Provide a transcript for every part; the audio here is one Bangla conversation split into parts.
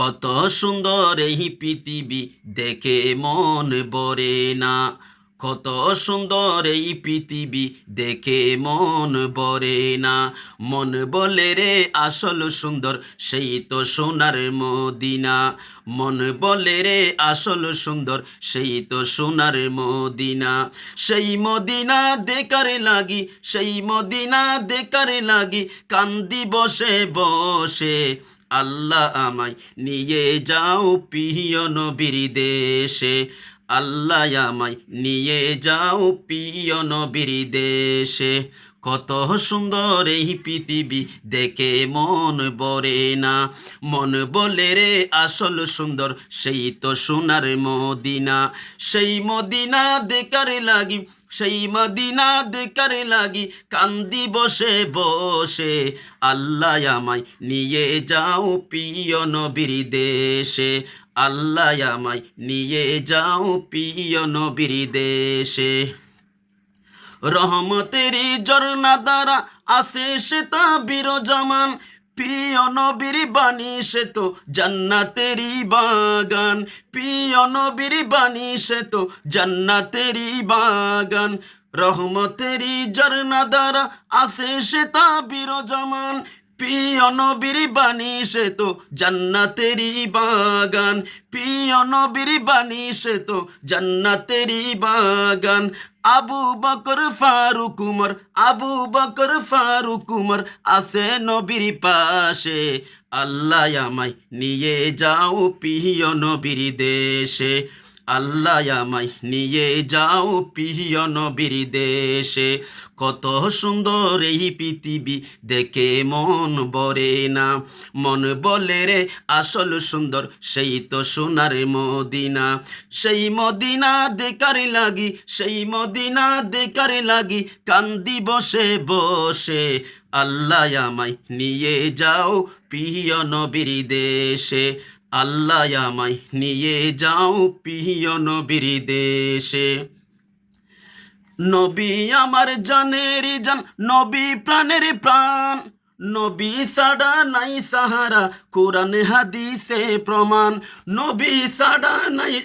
কত সুন্দর এই পৃথিবী দেখে মন বরে না। কত সুন্দর এই পৃথিবী দেখে মন বরে না। মন বলে রে, আসল সুন্দর, সেই তো সোনার মদিনা। মন বলে রে, আসল সুন্দর, সেই তো সোনার মদিনা। সেই মদিনা দেকারে লাগি, সেই মদিনা দেকারে লাগি, কান্দি বসে বসে। আল্লাহ আমায় নিয়ে যাও প্রিয় নবীর দেশে। আল্লাহ আমায় নিয়ে যাও প্রিয় নবীর দেশে। কত সুন্দর এই পৃথিবী দেখে মন বরে না। মন বলে রে, আসল সুন্দর, সেই তো সোনার মদিনা। সেই মদিনা দেকারে লাগি, সেই মদিনা দেকারে লাগি, কান্দি বসে বসে আল্লাহ আমায় নিয়ে যাও প্রিয় নবীর দেশে। আল্লাহ আমায় নিয়ে যাও প্রিয় নবীর দেশে। রহমতেরই জরনা দ্বারা আসে সে তা বিরজমান। প্রিয় নবীর বাণী সে তো জান্নাতেরই বাগান। প্রিয় নবীর বাণী সে তো জান্নাতেরই বাগান। রহমতেরই জরনা দ্বারা আসে সে তা বিরজমান। প্রিয় নবীর বাণী সে তো জান্নাতেরই বাগান। প্রিয় নবীর বাণী সে তো জান্নাতেরই বাগান। আবু বকর, ফারুক উমর, আবু বকর, ফারুক উমর আসে নবীর পাশে। আল্লাহ আমায় নিয়ে যাও প্রিয় নবীর দেশে। আল্লাহ আমায় নিয়ে যাও প্রিয় নবীর দেশে। কত সুন্দর এই পৃথিবী দেখে মন বরে না। মন বলে রে, আসল সুন্দর, সেই তো সোনার মদিনা। সেই মদিনা দেকারে লাগি, সেই মদিনা দেকারে লাগি, কান্দি বসে বসে। আল্লাহ আমায় নিয়ে যাও প্রিয় নবীর দেশে। আল্লাহ আমায় নিয়ে যাও প্রিয় নবীর দেশে। নবী আমার জানের জান, নবী প্রাণের প্রাণ। নবী সাডা নাই সাহারা, কোরআন হাদিসে প্রমাণ। নবী সাডা নাই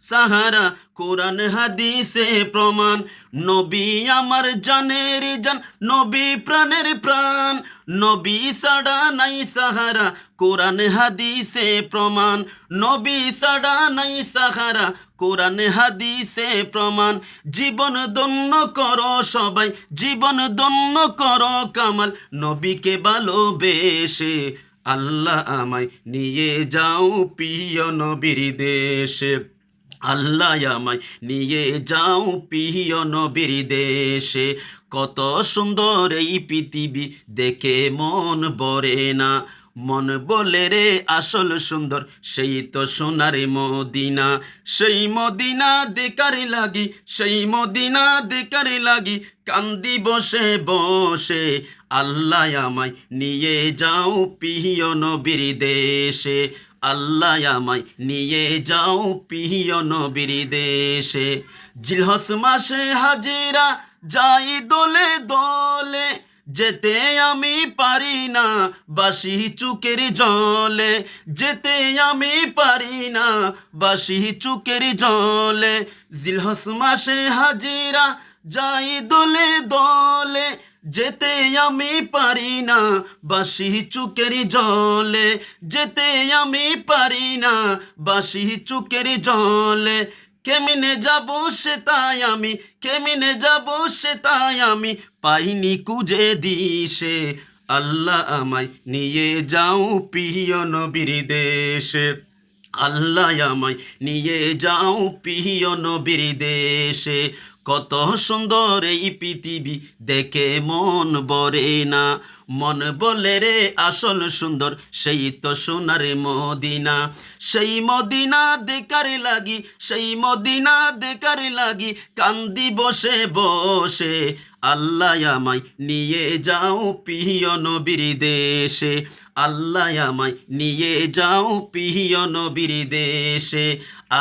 সাহারা কোরআন হাদিসে প্রমাণ, নবী আমার জানের জান, নবী প্রাণের প্রাণ, নবী সাডা নাই সাহারা, কোরআন হাদিসে প্রমাণ, নবী সাডা নাই সাহারা, কোরআন হাদিসে প্রমাণ, জীবন দন্য কর সবাই, জীবন দন্য কর কামাল, নবীকে ভালোবেসে আল্লাহ আমায় নিয়ে যাও প্রিয় নবীর দেশে। আল্লাহ আমায় নিয়ে যাও প্রিয় নবীর দেশে। কত সুন্দর এই পৃথিবী দেখে মন বরে না। মন বলে রে, আসল সুন্দর, সেই তো সোনারে মদিনা। সেই মদিনা দেকারে লাগি, সেই মদিনা দেকারে লাগি, কান্দি বসে বসে। আল্লাহ আমায় নিয়ে যাও প্রিয় নবীর দেশে। আল্লাহ আমায় নিয়ে যাও প্রিয় নবীর দেশে। জিলহস মাসে হাজিরা যাই দোলে দোলে, যেতে আমি পারি না বাসি চুকের জলে। যেতে আমি পারি না বাসি চুকের জলে। জিলহস মাসে হাজিরা যাই দোলে দোলে যেতে আমি পারি না বাসি চুকের জলে। যেতে আমি পারি না বাসি চুকের জলে। কেমিনে যাব সে তাই আমি, কেমিনে যাব সে তাই আমি, পাইনি কুজে দিশে। আল্লাহ আমায় নিয়ে যাও প্রিয় নবীর দেশে। আল্লাহ আমায় নিয়ে যাও প্রিয় নবীর দেশে। কত সুন্দর এই পৃথিবী দেখে মন বরে না। মন বলে রে, আসল সুন্দর, সেই তো সোনার মদিনা। সেই মদিনা দেকারে লাগি, সেই মদিনা দেকারে লাগি, কান্দি বসে বসে। আল্লাহ আমায় নিয়ে যাও প্রিয় নবীর দেশে। আল্লাহ আমায় নিয়ে যাও প্রিয় নবীর দেশে।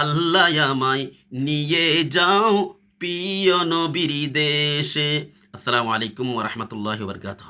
আল্লাহ আমায় নিয়ে যাও প্রিয় নবীর দেশে। আসসালামু আলাইকুম ওরহমতুল্লাহ বরকাত